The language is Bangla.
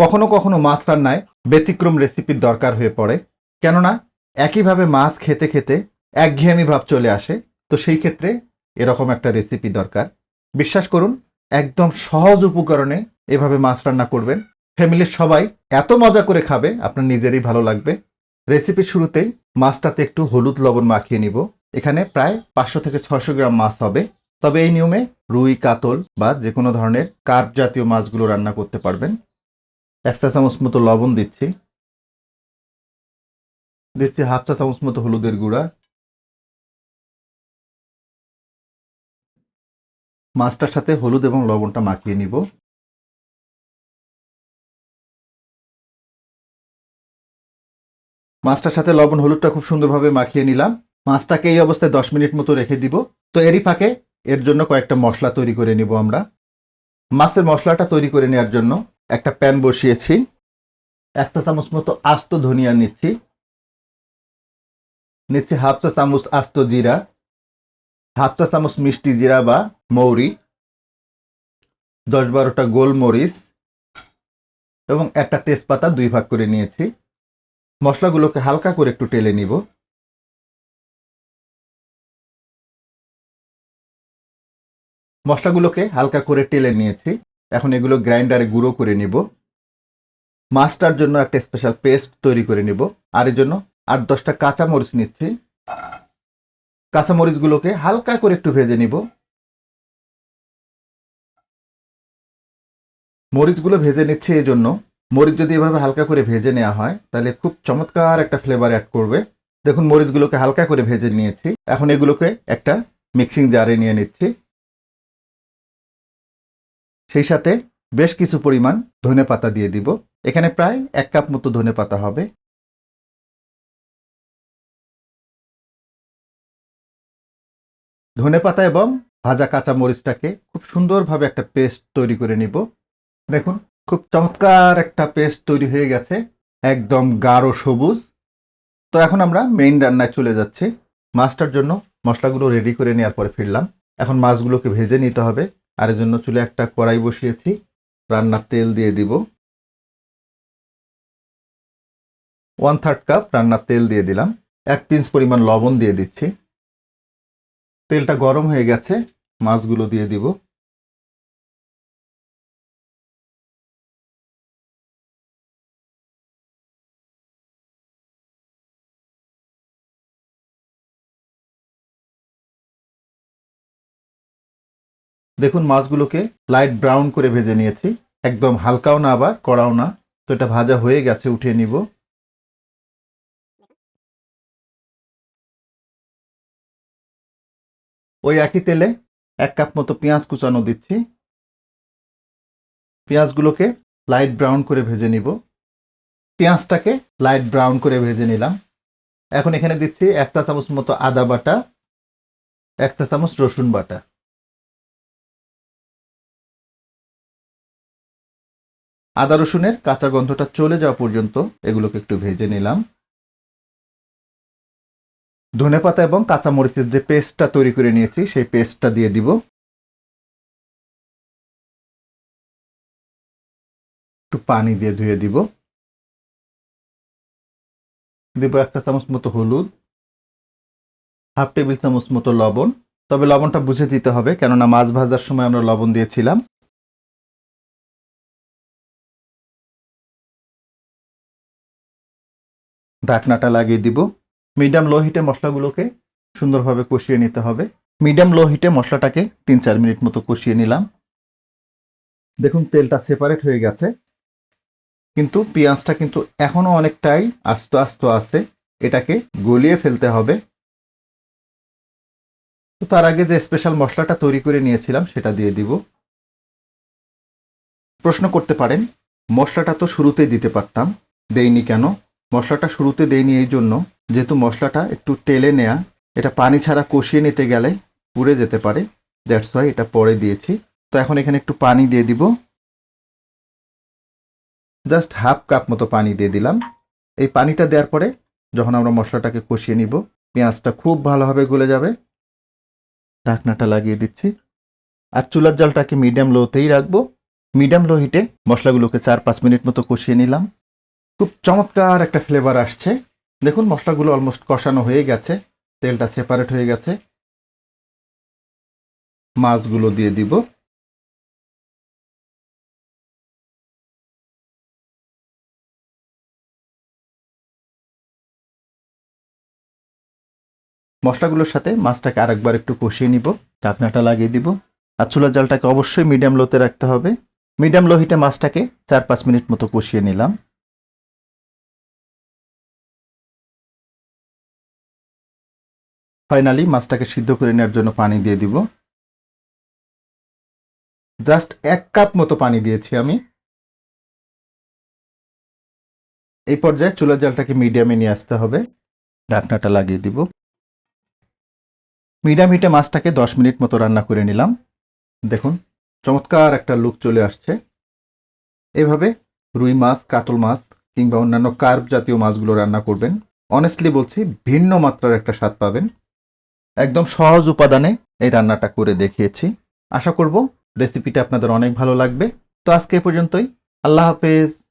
কখনো কখনো মাছ রান্নায় ব্যতিক্রম রেসিপির দরকার হয়ে পড়ে। কেননা, একইভাবে মাছ খেতে খেতে একঘেয়েমি ভাব চলে আসে। তো সেই ক্ষেত্রে এরকম একটা রেসিপি দরকার। বিশ্বাস করুন, একদম সহজ উপকরণে এভাবে মাছ রান্না করবেন। ফ্যামিলির সবাই এত মজা করে খাবে, আপনার নিজেরই ভালো লাগবে। রেসিপির শুরুতেই মাছটাতে একটু হলুদ লবণ মাখিয়ে নিব। এখানে প্রায় পাঁচশো থেকে ছয়শো গ্রাম মাছ হবে। তবে এই নিয়মে রুই, কাতল বা যে কোনো ধরনের কার্প জাতীয় মাছগুলো রান্না করতে পারবেন। এক চা চামচ মতো লবণ দিচ্ছি। দিচ্ছি হাফ চা চামচ মতো হলুদের গুঁড়া। মাছটার সাথে হলুদ এবং লবণটা মাখিয়ে নিব। মাছটার সাথে লবণ হলুদটা খুব সুন্দরভাবে মাখিয়ে নিলাম। মাছটাকে এই অবস্থায় দশ মিনিট মতো রেখে দিব। তো এরই ফাঁকে এর জন্য কয়েকটা মশলা তৈরি করে নিব আমরা। মাছের মশলাটা তৈরি করে নেওয়ার জন্য একটা প্যান বসিয়েছি এক চা চামচ মতো আস্ত ধনিয়া নিচ্ছি নিচ্ছি হাফ চা চামচ আস্ত জিরা, হাফ চা চামচ মিষ্টি জিরা বা মৌরি দশ বারোটা গোলমরিচ এবং একটা তেজপাতা দুই ভাগ করে নিয়েছি। মশলাগুলোকে হালকা করে একটু টেলে নিব। মশলাগুলোকে হালকা করে টেলে নিয়েছি। এখন এগুলো গ্রাইন্ডারে গুঁড়ো করে নিব। মাছটার জন্য একটা স্পেশাল পেস্ট তৈরি করে নিব। আর এর জন্য আট দশটা কাঁচামরিচ নিচ্ছি। কাঁচামরিচগুলোকে হালকা করে একটু ভেজে নিব। মরিচগুলো ভেজে নিচ্ছি এই জন্য। মরিচ যদি এভাবে হালকা করে ভেজে নেওয়া হয়, তাহলে খুব চমৎকার একটা ফ্লেভার অ্যাড করবে। দেখুন, মরিচগুলোকে হালকা করে ভেজে নিয়েছি। এখন এগুলোকে একটা মিক্সিং জারে নিয়ে নিচ্ছি। সেই সাথে বেশ কিছু পরিমাণ ধনে পাতা দিয়ে দিব। এখানে প্রায় এক কাপ মতো ধনে পাতা হবে। ধনে পাতা এবং ভাজা কাঁচা মরিচটাকে খুব সুন্দরভাবে একটা পেস্ট তৈরি করে নিব। দেখুন, খুব চমৎকার একটা পেস্ট তৈরি হয়ে গেছে। একদম গাঢ় সবুজ। তো এখন আমরা মেইন রান্নায় চলে যাচ্ছি। মাছটার জন্য মশলাগুলো রেডি করে নেওয়ার পরে ফিরলাম। এখন মাছগুলোকে ভেজে নিতে হবে। আর জন্য চুলে একটা কড়াই বসিয়েছি। রান্নার তেল দিয়ে দিব। ওয়ান থার্ড কাপ রান্নার তেল দিয়ে দিলাম। এক পিঞ্চ পরিমাণ লবণ দিয়ে দিচ্ছি। তেলটা গরম হয়ে গেছে, মাছগুলো দিয়ে দিব। দেখুন মাছগুলোকে লাইট ব্রাউন করে ভেজে নিয়েছি। একদম হালকাও না আবার, কড়াও না। তো এটা ভাজা হয়ে গেছে, উঠিয়ে নিব। ওই একই তেলে এক কাপ মতো পেঁয়াজ কুচানো দিচ্ছি। পেঁয়াজগুলোকে লাইট ব্রাউন করে ভেজে নিব। পেঁয়াজটাকে লাইট ব্রাউন করে ভেজে নিলাম। এখন এখানে দিচ্ছি এক চা চামচ মতো আদা বাটা, এক চা চামচ রসুন বাটা। আদা রসুনের কাঁচা গন্ধটা চলে যাওয়া পর্যন্ত এগুলোকে একটু ভেজে নিলাম। ধনেপাতা এবং কাঁচা মরিচের যে পেস্টটা তৈরি করে নিয়েছি, সেই পেস্টটা দিয়ে দিব। একটু পানি দিয়ে ধুয়ে দিব। দিব একটা চামচ মতো হলুদ, হাফ টেবিল চামচ মতো লবণ। তবে লবণটা বুঝে দিতে হবে, কেননা মাছ ভাজার সময় আমরা লবণ দিয়েছিলাম। ঢাকনাটা লাগিয়ে দিব। মিডিয়াম লো হিটে মশলাগুলোকে সুন্দরভাবে কষিয়ে নিতে হবে। মিডিয়াম লো হিটে মশলাটাকে তিন চার মিনিট মতো কষিয়ে নিলাম। দেখুন, তেলটা সেপারেট হয়ে গেছে। কিন্তু পেঁয়াজটা কিন্তু এখনও অনেকটাই আস্ত আস্ত আছে। এটাকে গলিয়ে ফেলতে হবে। তো তার আগে যে স্পেশাল মশলাটা তৈরি করে নিয়েছিলাম, সেটা দিয়ে দিব। প্রশ্ন করতে পারেন, মশলাটা তো শুরুতেই দিতে পারতাম, দেইনি কেন? মশলাটা শুরুতে দেইনি এই জন্য। যেহেতু মশলাটা একটু টেলে নেয়া, এটা পানি ছাড়া কষিয়ে নিতে গেলে পুড়ে যেতে পারে। দ্যাটস ওয়াই এটা পরে দিয়েছি। তো এখন এখানে একটু পানি দিয়ে দিব। জাস্ট হাফ কাপ মতো পানি দিয়ে দিলাম। এই পানিটা দেওয়ার পরে যখন আমরা মশলাটাকে কষিয়ে নিব, পেঁয়াজটা খুব ভালোভাবে গলে যাবে। ঢাকনাটা লাগিয়ে দিচ্ছি। আর চুলার জালটাকে মিডিয়াম লোতেই রাখব। মিডিয়াম লো হিটে মশলাগুলোকে চার পাঁচ মিনিট মতো কষিয়ে নিলাম। খুব চমৎকার একটা ফ্লেভার আসছে। দেখুন, মশলাগুলো অলমোস্ট কষানো হয়ে গেছে, তেলটা সেপারেট হয়ে গেছে। মাছগুলো দিয়ে দিব। মশলাগুলোর সাথে মাছটাকে আরেকবার একটু কষিয়ে নিব, ঢাকনাটা লাগিয়ে দিব। আর চুলার জালটাকে অবশ্যই মিডিয়াম লোতে রাখতে হবে। মিডিয়াম লো হিটে মাছটাকে চার পাঁচ মিনিট মতো কষিয়ে নিলাম। ফাইনালি মাছটাকে সিদ্ধ করে নেওয়ার জন্য পানি দিয়ে দিব। জাস্ট এক কাপ মতো পানি দিয়েছি আমি। এই পর্যায়ে চুলার জালটাকে মিডিয়ামে নিয়ে আসতে হবে। ঢাকনাটা লাগিয়ে দিব। মিডিয়াম হিটে মাছটাকে দশ মিনিট মতো রান্না করে নিলাম। দেখুন, চমৎকার একটা লুক চলে আসছে। এভাবে রুই মাছ, কাতল মাছ কিংবা অন্যান্য কার্ভ জাতীয় মাছগুলো রান্না করবেন। অনেস্টলি বলছি, ভিন্ন মাত্রার একটা স্বাদ পাবেন। একদম সহজ উপাদানে এই রান্নাটা করে দেখিয়েছি। আশা করব রেসিপিটা আপনাদের অনেক ভালো লাগবে। তো আজকে এ পর্যন্তই। আল্লাহ হাফেজ।